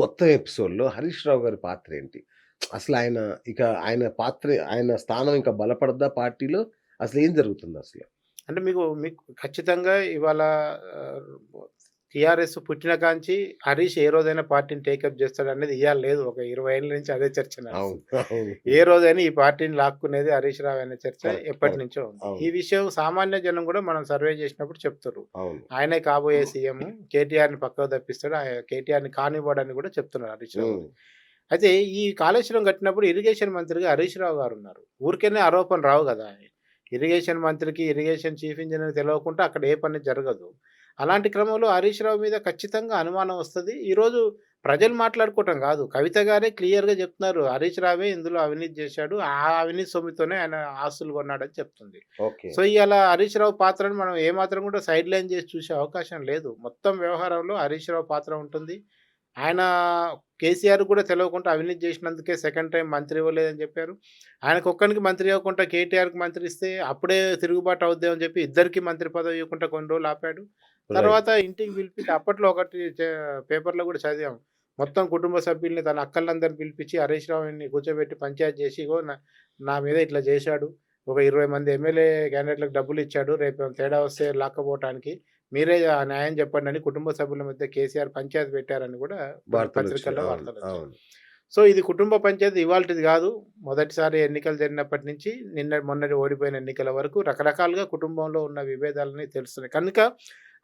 మొత్తం ఎపిసోడ్‌లో హరీష్ రావు గారి పాత్ర ఏంటి? అసలు ఆయన ఇక ఆయన పాత్ర ఆయన స్థానం ఇంకా బలపడద్దా పార్టీలో? అసలు ఏం జరుగుతుందసలు? అంటే మీకు మీకు ఖచ్చితంగా ఇవాళ టీఆర్ఎస్ పుట్టిన కాంచి హరీష్ ఏ రోజైనా పార్టీని టేకప్ చేస్తాడనేది ఇయ్యాల లేదు. ఒక 20 ఏళ్ళ నుంచి అదే చర్చ. ఏ రోజైనా ఈ పార్టీని లాక్కునేది హరీష్ రావు అనే చర్చ ఉంది. అవును. ఈ విషయం సామాన్య జనం కూడా మనం సర్వే చేసినప్పుడు చెప్తుర్రు. అవును. ఆయనే కాబోయే సీఎం. కేటీఆర్‌ని పక్కకు తప్పిస్తాడు. కేటీఆర్‌ని కానివ్వడని కూడా చెప్తున్నారు హరీష్ రావు. అయితే ఈ కాళేశ్వరం కట్టినప్పుడు ఇరిగేషన్ మంత్రిగా హరీష్ రావు గారు ఉన్నారు. ఊరికేనే ఆరోపణలు రావు కదా! ఇరిగేషన్ మంత్రికి, ఇరిగేషన్ చీఫ్ ఇంజినీర్ తెలవకుండా అక్కడ ఏ పని జరగదు. అలాంటి క్రమంలో హరీష్ రావు మీద ఖచ్చితంగా అనుమానం వస్తది. ఈరోజు ప్రజలు మాట్లాడుకోవటం కాదు. కవిత గారే క్లియర్‌గా చెప్తున్నారు. హరీష్ రావే ఇందులో అవినీతి చేశాడు. ఆ అవినీతి సొమ్ముతోనే ఆయన ఆస్తులు కొన్నాడని చెప్తుంది. ఓకే. సో ఇయాల హరీష్ రావు పాత్రను మనం ఏమాత్రం కూడా సైడ్ లైన్ చేసి చూసే అవకాశం లేదు. మొత్తం వ్యవహారంలో హరీష్ రావు పాత్ర ఉంటుంది. ఆయన కేసీఆర్ కూడా తెలవకుండా అవినీతి చేసినందుకే సెకండ్ టైమ్ మంత్రి ఇవ్వలేదని చెప్పారు. ఆయనకొక్కనికి మంత్రి ఇవ్వకుండా కేటీఆర్‌కి మంత్రి ఇస్తే అప్పుడే తిరుగుబాటు అవుద్దేమని చెప్పి ఇద్దరికీ మంత్రి పదవి ఇవ్వకుండా కొన్ని రోజులు ఆపాడు. తర్వాత ఇంటికి పిలిపించి అప్పట్లో ఒకటి పేపర్‌లో కూడా చదివాం. మొత్తం కుటుంబ సభ్యుల్ని తన అక్కలందరిని పిలిపించి హరీష్ రావుని కూర్చోబెట్టి పంచాయతీ చేసి నా మీద ఇట్లా చేశాడు. ఒక 20 మంది ఎమ్మెల్యే క్యాండిడేట్‌లకు డబ్బులు ఇచ్చాడు. రేపు తేడా వస్తే లాక్కపోవటానికి మీరే ఆ న్యాయం చెప్పండి అని కుటుంబ సభ్యుల మధ్య కేసీఆర్ పంచాయతీ పెట్టారని కూడా. పత్రికల్లో. అవును. సో ఇది కుటుంబ పంచాయతీ ఇవాల్టిది కాదు. మొదటిసారి ఎన్నికలు జరిగినప్పటి నుంచి నిన్న మొన్నటి ఓడిపోయిన ఎన్నికల వరకు రకరకాలుగా కుటుంబంలో ఉన్న విభేదాలని తెలుస్తున్నాయి. కనుక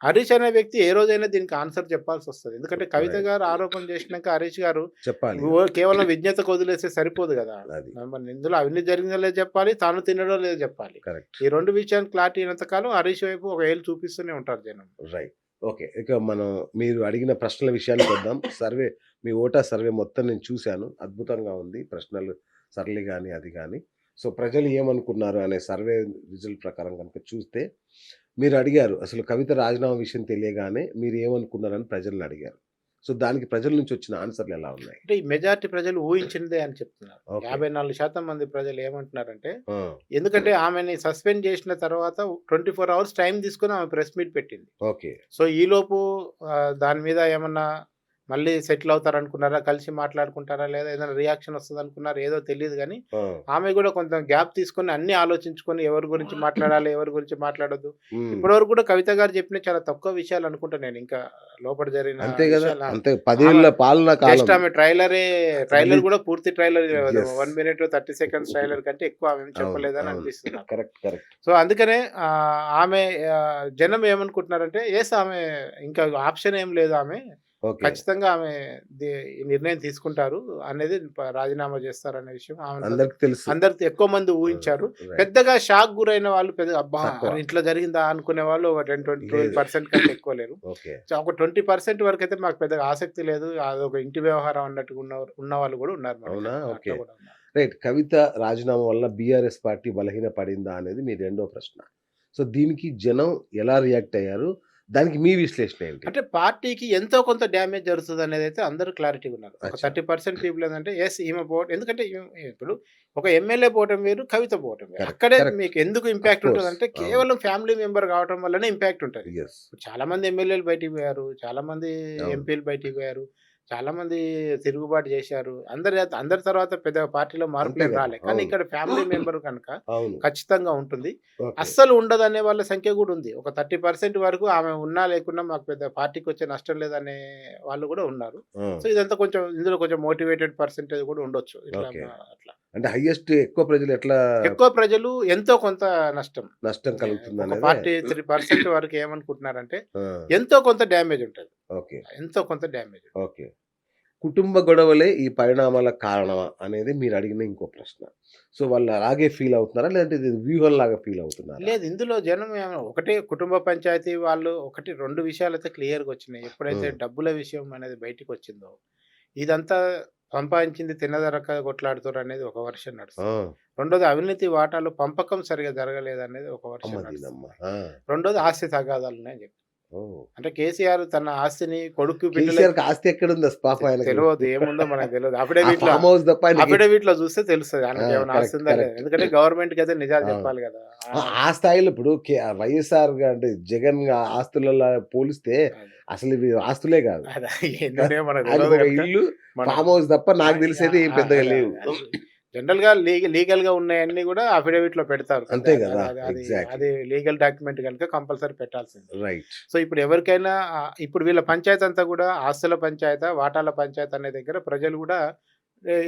హరీష్ అనే వ్యక్తి ఏ రోజైనా దీనికి ఆన్సర్ చెప్పాల్సి వస్తది. ఎందుకంటే కవిత. గారు ఆరోపణ చేసినాక హరీష్ గారు చెప్పాలి. కేవలం విజ్ఞతకు వదిలేస్తే సరిపోదు కదా! ఇందులో అవినీతి జరిగిందో లేదో చెప్పాలి. తాను తినడో లేదో చెప్పాలి. కరెక్ట్. ఈ 2 విషయానికి క్లారిటీ అయినంత కాలం హరీష్ వైపు ఒక ఏలు చూపిస్తూనే ఉంటారు జనం. రైట్. ఓకే. ఇక మనం మీరు అడిగిన ప్రశ్నల విషయానికి వద్దాం. సర్వే మీ ఓటా సర్వే మొత్తం నేను చూశాను. అద్భుతంగా ఉంది. ప్రశ్నలు సరళి గాని, అది గాని. సో ప్రజలు ఏమనుకున్నారు అనే సర్వే రిజల్ట్ ప్రకారం గనుక చూస్తే మీరు అడిగారు. అసలు కవిత రాజీనామా విషయం తెలియగానే మీరు ఏమనుకున్నారని ప్రజల్ని అడిగారు. సో దానికి ప్రజల నుంచి వచ్చిన ఆన్సర్‌లు ఎలా ఉన్నాయి? అంటే ఈ మెజారిటీ ప్రజలు ఊహించినదే అని చెప్తున్నారు. ఓకే. 54% మంది ప్రజలు ఏమంటున్నారంటే! ఎందుకంటే ఆమెని సస్పెండ్ చేసిన తర్వాత 24 అవర్స్ టైం తీసుకొని ఆమె ప్రెస్ మీట్ పెట్టింది. ఓకే. సో ఈలోపు దాని మీద ఏమన్నా మళ్ళీ సెటిల్ అవుతారనుకున్నారా? కలిసి మాట్లాడుకుంటారా? లేదా ఏదైనా రియాక్షన్ వస్తదనుకున్నారా? ఏదో తెలీదు గానీ ఆ! ఆమె కూడా కొంత గ్యాప్ తీసుకొని అన్నీ ఆలోచించుకొని ఎవరి గురించి మాట్లాడాలి? ఎవరి గురించి మాట్లాడొద్దు? హ్మ్. ఇప్పటివరకు కూడా కవిత గారు చెప్పిన చాలా తక్కువ విషయాలు అనుకుంటా నేను ఇంకా లోపల జరిగిన అంతే గదా! విషయాలు ఆ! అంతే 10 ఏళ్ళ పాలనా జస్ట్. ఆమె ట్రైలరే ట్రైలర్ కూడా పూర్తి ట్రైలర్. 1 మినిట్ 30 సెకండ్స్ ట్రైలర్ కంటే ఎక్కువ ఆమె. చెప్పలేదని. అనిపిస్తుంది. కరెక్ట్. కరెక్ట్. సో అందుకనే ఆమె జనం ఏమనుకుంటున్నారంటే యెస్ ఆమె ఇంకా ఆప్షన్ ఏం లేదు ఆమె. ఖచ్చితంగా ఆమె నిర్ణయం తీసుకుంటారు అనేది రాజీనామా చేస్తారనే విషయం ఆమె అందరికి తెలుసు. అందరికి ఎక్కువ మంది ఊహించారు. పెద్దగా షాక్ గురైన వాళ్ళు పెద్దగా అబ్బా! ఇట్లా జరిగిందా అనుకునే వాళ్ళు ఒక 10, 20, లేదు. 12% కంటే ఎక్కువ లేరు. ఓకే. సో ఒక 20% వరకైతే మాకు పెద్దగా ఆసక్తి లేదు. అదొక ఇంటి వ్యవహారం అన్నట్టుగా ఉన్న? అట్లా ఓకే. కూడా ఉన్నారు. రైట్. కవిత రాజీనామా వల్ల బీఆర్ఎస్ పార్టీ బలహీనపడిందా అనేది మీ రెండో ప్రశ్న. సో దీనికి జనం ఎలా రియాక్ట్ అయ్యారు? దానికి మీ విశ్లేషణ ఏంటి? అంటే పార్టీకి ఎంతో కొంత డ్యామేజ్ జరుగుతదనేదైతే అందరూ క్లారిటీగా ఉన్నారు. ఒక అచ్చా! 30% పీపుల్ ఏందంటే యెస్ ఈమె పోవడం ఎందుకంటే ఇప్పుడు ఒక ఎమ్మెల్యే పోవటం వేరు, కవిత పోవటం వేరు. అక్కడే. మీకు ఎందుకు ఇంపాక్ట్. ఉంటదంటే అవును. కేవలం ఫ్యామిలీ మెంబర్ కావటం వల్లనే ఇంపాక్ట్ ఉంటది. చాలా మంది ఎమ్మెల్యేలు బయటికి పోయారు. చాలా మంది. ఎంపీలు బయటికి పోయారు. చాలా మంది తిరుగుబాటు చేశారు. అందరి అందరి తర్వాత పెద్దగా పార్టీలో మార్పులేం! రాలే. కానీ. ఇక్కడ ఫ్యామిలీ మెంబర్ కనుక. ఖచ్చితంగా ఉంటుంది. అస్సలు ఉండదనే వాళ్ళ సంఖ్య కూడా ఉంది. ఒక 30% వరకు ఆమె ఉన్నా లేకున్నా మాకు పెద్ద పార్టీకి వచ్చే నష్టం లేదనే వాళ్ళు కూడా ఉన్నారు. సో ఇదంతా కొంచెం ఇందులో కొంచెం మోటివేటెడ్ పర్సెంటేజ్ కూడా ఉండొచ్చు. ఇట్లా అట్లా. అంటే హైయెస్ట్ ఎక్కువ ప్రజలు ఎట్లా ఎక్కువ ప్రజలు ఎంతో కొంత నష్టం. నష్టం ఒక కలుగుతుందనేదే 43% వరకు ఏమనుకుంటున్నారంటే! ఎంతో కొంత డ్యామేజ్ ఉంటది. ఓకే. ఎంతో కొంత డ్యామేజ్. ఓకే. కుటుంబ గొడవలే ఈ పరిణామాలకు కారణమా అనేది మీరు అడిగిన ఇంకో ప్రశ్న. సో వాళ్ళు అలాగే ఫీల్ అవుతున్నారా? లేదంటే వ్యూహంలాగా ఫీల్ అవుతున్నారా? లేదు ఇందులో జనం ఒకటే కుటుంబ పంచాయతీ వాళ్ళు ఒకటి 2 విషయాలైతే క్లియర్‌గా వచ్చినాయి. ఎప్పుడైతే. డబ్బుల విషయం అనేది బయటికొచ్చిందో ఇదంతా సంపాదించింది తిన్నదరక కొట్లాడుతుర్రు అనేది ఒక వర్షన్ ఆ! నడుస్తుంది. రెండోది అవినీతి వాటాలు పంపకం ఒక అమ్మ వర్షన్ నడుస్తుంది. దీనమ్మ. ఆ! రెండోది ఆస్తి తగాదాలు ఉన్నాయని చెప్పి. అంటే కేసీఆర్ తన ఆస్తిని కొడుకు కేసీఆర్ ఆస్తి ఎక్కడుంది పాప ఆయన తెలియదు ఏముందో మనకు తెలియదు అఫిడవిట్లో ఫామ్ హౌస్ తప్ప ఆయనకి- అఫిడవిట్లో చూస్తే తెలుస్తుంది. ఆస్తి ఉందా. ఎందుకంటే గవర్నమెంట్కి అయితే నిజాలు. చెప్పాలి కదా. ఆ, స్థాయిలో ఇప్పుడు వైఎస్ఆర్గా అంటే జగన్ ఆస్తులలో పోలిస్తే అసలు ఇవి ఆస్తులే కాదు. ఇల్లు ఫామ్ హౌస్ తప్ప నాకు తెలిసేది ఏం పెద్దగా లేవు. జనరల్గా లీగల్గా ఉన్నాయన్నీ కూడా అఫిడవిట్లో పెడతారు అంతే కదా, అది- లీగల్ డాక్యుమెంట్ కనుక కంపల్సరీ పెట్టాల్సింది. రైట్ సో ఇప్పుడు ఎవరికైనా ఇప్పుడు వీళ్ళ పంచాయతీ అంతా కూడా ఆస్తుల పంచాయత వాటాల పంచాయతీ అనే దగ్గర ప్రజలు కూడా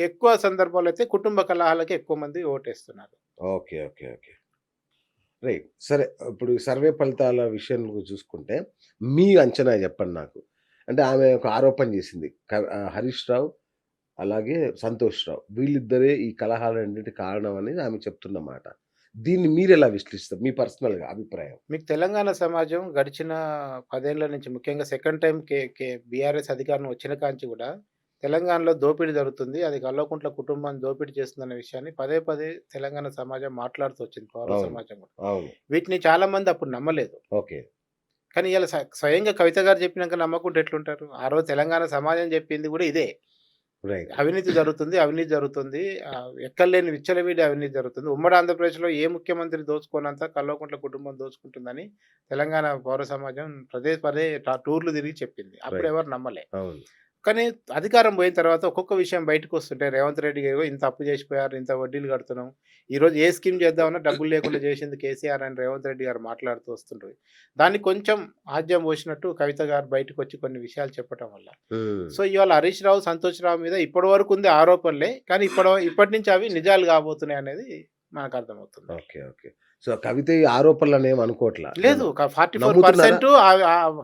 ఎక్కువ సందర్భాల్లో అయితే కుటుంబ కలహాలకి ఎక్కువ మంది ఓటేస్తున్నారు. Okay okay okay. రైట్ సరే ఇప్పుడు సర్వే ఫలితాల విషయం చూసుకుంటే మీ అంచనా చెప్పండి నాకు. అంటే ఆమె ఒక ఆరోపణ చేసింది. హరీష్ రావు అలాగే సంతోష్ రావు వీళ్ళిద్దరే ఈ కలహాలన్నింటి కారణం అనేది ఆమె చెప్తున్నమాట. దీన్ని మీరు ఎలా విశ్లేషిస్తారు? మీ పర్సనల్గా అభిప్రాయం. మీకు తెలంగాణ సమాజం గడిచిన పదేళ్ళ నుంచి ముఖ్యంగా సెకండ్ టైం కే కే బీఆర్ఎస్ అధికారం వచ్చిన కాంచి కూడా తెలంగాణలో దోపిడీ జరుగుతుంది. అది కల్వకుంట్ల కుటుంబాన్ని దోపిడీ చేస్తుందనే విషయాన్ని పదే పదే తెలంగాణ సమాజం మాట్లాడుతూ వచ్చింది. పౌర. సమాజం కూడా. వీటిని చాలా మంది అప్పుడు నమ్మలేదు. ఓకే. కానీ ఇలా స్వయంగా కవిత గారు చెప్పినాక నమ్మకుంటే ఎట్లుంటారు? ఆ రోజు తెలంగాణ సమాజం చెప్పింది కూడా ఇదే. రైట్. అవినీతి జరుగుతుంది అవినీతి జరుగుతుంది. ఆ, ఎక్కడలేని విచ్చలవిడి అవినీతి జరుగుతుంది. ఉమ్మడి ఆంధ్రప్రదేశ్లో ఏ ముఖ్యమంత్రి దోచుకోనంత కల్వకుంట్ల కుటుంబం దోచుకుంటుందని తెలంగాణ పౌర సమాజం పదే పదే టూర్లు తిరిగి చెప్పింది. అప్పుడు. ఎవరు నమ్మలే. కానీ అధికారం పోయిన తర్వాత ఒక్కొక్క విషయం బయటకు వస్తుంటే రేవంత్ రెడ్డి గారు ఇంత అప్పు చేసిపోయారు ఇంత వడ్డీలు కడుతున్నాం. ఈ రోజు ఏ స్కీమ్ చేద్దామన్నా డబ్బులు లేకుండా చేసింది కేసీఆర్ అని రేవంత్ రెడ్డి గారు మాట్లాడుతూ వస్తుండ్రు. దాన్ని కొంచెం ఆద్యం పోసినట్టు కవిత గారు బయటకు వచ్చి కొన్ని విషయాలు చెప్పడం వల్ల. సో ఇవాళ హరీష్ రావు సంతోష్ రావు మీద ఇప్పటి వరకు ఉంది ఆరోపణలే కానీ ఇప్పటి ఇప్పటి నుంచి అవి నిజాలు కాబోతున్నాయి అనేది మనకు అర్థమవుతుంది. Okay okay. సో కవిత ఈ ఆరోపణలు ఏం అనుకోవట్లా? లేదు forty four? Percent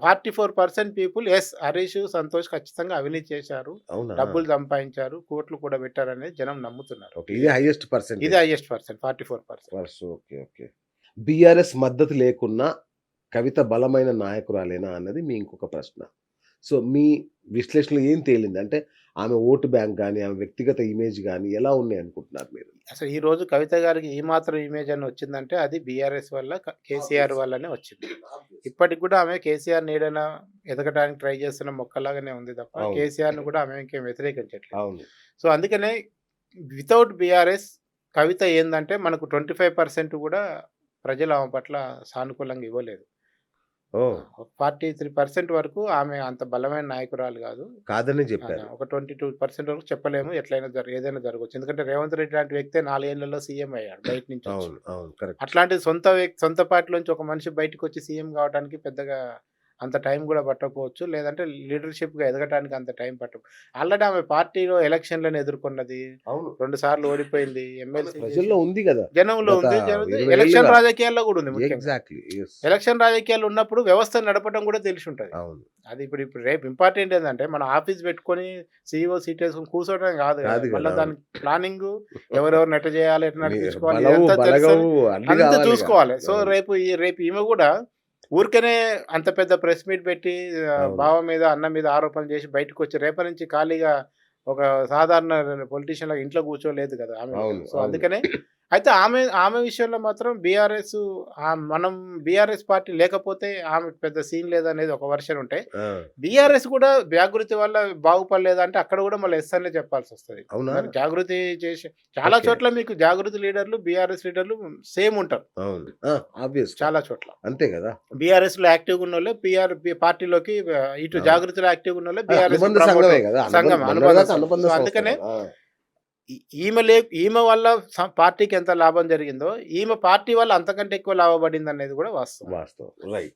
forty four percent people yes Harish Santosh ఖచ్చితంగా అవినీతి చేశారు. డబ్బులు సంపాదించారు కోట్లు కూడా పెట్టారనేది జనం నమ్ముతున్నారు. ఇది హైయెస్ట్ పర్సెంట్ ఇది highest percent forty four percent. Okay okay BRS మద్దతు లేకున్నా కవిత బలమైన నాయకురాలేనా అన్నది మీ ఇంకొక ప్రశ్న. సో మీ విశ్లేషణలో ఏం తేలింది? అంటే ఆమె ఓటు బ్యాంక్ కానీ ఆమె వ్యక్తిగత ఇమేజ్ కానీ ఎలా ఉన్నాయి అనుకుంటున్నారు మీరు? అసలు ఈ రోజు కవిత గారికి ఈ మాత్రం ఇమేజ్ అని వచ్చిందంటే అది బీఆర్ఎస్ వల్ల కేసీఆర్ వల్లనే వచ్చింది. ఇప్పటికి కూడా ఆమె కేసీఆర్ నీడన ఎదగడానికి ట్రై చేస్తున్న మొక్కలాగానే ఉంది తప్ప అవును. కేసీఆర్ను కూడా ఆమె ఇంకేం వ్యతిరేకించట్లేదు. సో అందుకనే వితౌట్ బీఆర్ఎస్ కవిత ఏంటంటే మనకు ట్వంటీ ఫైవ్ పర్సెంట్ కూడా ప్రజలు ఆమె పట్ల సానుకూలంగా ఇవ్వలేదు. ఫార్టీ త్రీ పర్సెంట్ వరకు ఆమె అంత బలమైన నాయకురాలు కాదు. కాదని చెప్పారు. ఒక ట్వంటీ టూ పర్సెంట్ వరకు చెప్పలేము. ఎట్లయినా జరగ ఏదైనా జరగవచ్చు ఎందుకంటే రేవంత్ రెడ్డి లాంటి వ్యక్తే నాలుగేళ్ళలో సీఎం అయ్యాడు బయట నుంచి అట్లాంటి సొంత వ్యక్తి సొంత పార్టీలోంచి ఒక మనిషి బయటకు వచ్చి సీఎం కావడానికి పెద్దగా అంత టైం కూడా పట్టకపోవచ్చు. లేదంటే లీడర్షిప్గా ఎదగడానికి అంత టైం పట్ట ఆల్రెడీ ఆమె పార్టీలో ఎలక్షన్లను ఎదుర్కొన్నది. అవును. రెండు సార్లు ఓడిపోయింది. ఎమ్మెల్సీ ప్రజల్లో ఉంది కదా. జనంలో ఉంది ఎలక్షన్. రాజకీయాల్లో కూడా ఉంది ఎగ్జాక్ట్లీ. ఎలక్షన్ రాజకీయాలు ఉన్నప్పుడు వ్యవస్థ నడపడం కూడా తెలిసి ఉంటది అవును. అది ఇప్పుడు ఇప్పుడు రేపు ఇంపార్టెంట్ ఏంటంటే మన ఆఫీస్ పెట్టుకొని సీఈఓ సీట్ వేసుకొని కూర్చోవడం కాదు. మళ్ళీ దానికి ప్లానింగ్ ఎవరెవరు నెట్ చేయాలి ఎట్లా మీ నడిపించుకోవాలి బలవు ఇదంతా తెలుసు. బలగవు అన్ని అంతా కావాలి చూసుకోవాలి. సో. రేపు రేపు ఈమె కూడా ఊరికనే అంత పెద్ద ప్రెస్ మీట్ పెట్టి. బావ మీద అన్న మీద ఆరోపణలు చేసి బయటకు వచ్చి రేపటి నుంచి ఖాళీగా ఒక సాధారణ పొలిటీషియన్ లాగా ఇంట్లో కూర్చోలేదు కదా ఆమె సో. అందుకనే అయితే ఆమె ఆమె విషయంలో మాత్రం బీఆర్ఎస్ మనం బీఆర్ఎస్ పార్టీ లేకపోతే ఆమె పెద్ద సీన్ లేదనేది ఒక వర్షన్ ఉంటే ఆ, బీఆర్ఎస్ కూడా జాగృతి వల్ల బాగుపడలేదు అంటే అక్కడ కూడా మళ్ళీ ఎస్ అనే చెప్పాల్సి వస్తుంది జాగృతి చేసి చాలా. చోట్ల మీకు జాగృతి లీడర్లు బీఆర్ఎస్ లీడర్లు సేమ్ ఉంటారు. చాలా చోట్ల. అంతే కదా? బీఆర్ఎస్లో యాక్టివ్ ఉన్న వాళ్ళు బీఆర్ పార్టీలోకి ఇటు. జాగృతిలో యాక్టివ్ ఉన్న వాళ్ళు బీఆర్ఎస్ సంఘం, అందుకనే ఈమె లే ఈమె వల్ల స- పార్టీకి ఎంత లాభం జరిగిందో ఈమె పార్టీ వల్ల అంతకంటే ఎక్కువ లాభపడింది అనేది కూడా వాస్తవం. వాస్తవం. రైట్